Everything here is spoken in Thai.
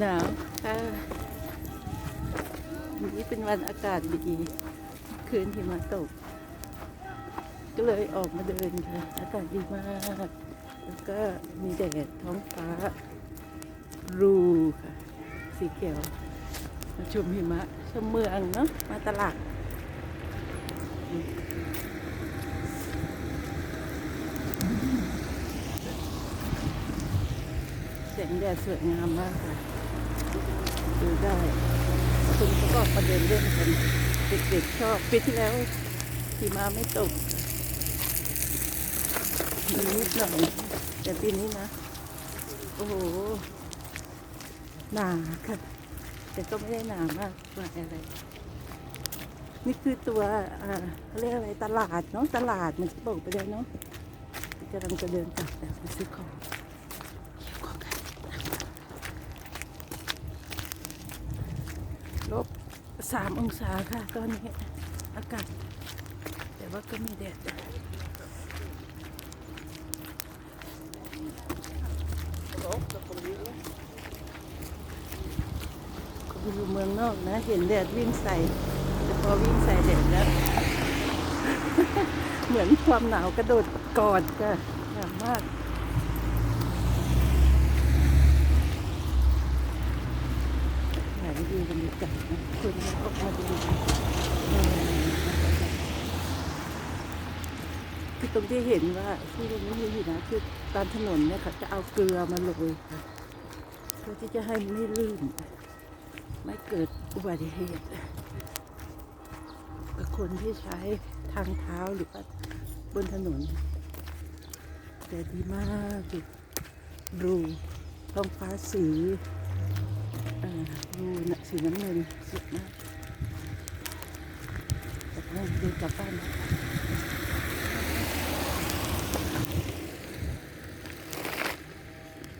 หนาวค่ะวันนี้เป็นวันอากาศดีคืนหิมะตก ก็เลยออกมาเดินค่ะ อากาศดีมาก แล้วก็มีแดดท้องฟ้า รูค่ะ สีเขียว มาชมหิมะชมเมืองเนาะมาตลาด งแดดสวยงามมากค่ะดูได้ คุณก็มาเดินเล่นกันเด็กๆชอบปีที่แล้วหิมะไม่ตกมีนิดหน่อยแต่ปีนี้นะ โอ้โหหนาค่ะ แต่ก็ไม่ได้หนามากกว่าอะไร นี่คือตัวอ่าเขาเรียกอะไรตลาดเนาะตลาดมันจะบอกไปเลยเนาะกำลังจะเดินกลับแต่ไปซื้อของเดี๋ยวก่อนค่ะ ลบสามองศาค่ะ ตอนนี้ อากาศ แต่ว่าก็มีแดดคนอยู่เมืองนอกนะ เห็นแดดวิ่งใส่ แต่พอวิ่งใส่แดดแล้ว เหมือนความหนาวกระโดดกอดจ้ะหนาวมากอยาก ให้ดูบรรยากาศนะคนก็พอดีคือตรงที่เห็นว่าที่ตรงนี้มีอยู่นะคือตามถนนเนี่ยเขาจะเอาเกลือมาโรยค่ะเพื่อที่จะให้ไม่ลื่น ไม่เกิดอุบัติเหตุกับคนที่ใช้ทางเท้าหรือว่าบนถนน แต่ดีมากดูดูท้องฟ้าสี ดูนะสีน้ำ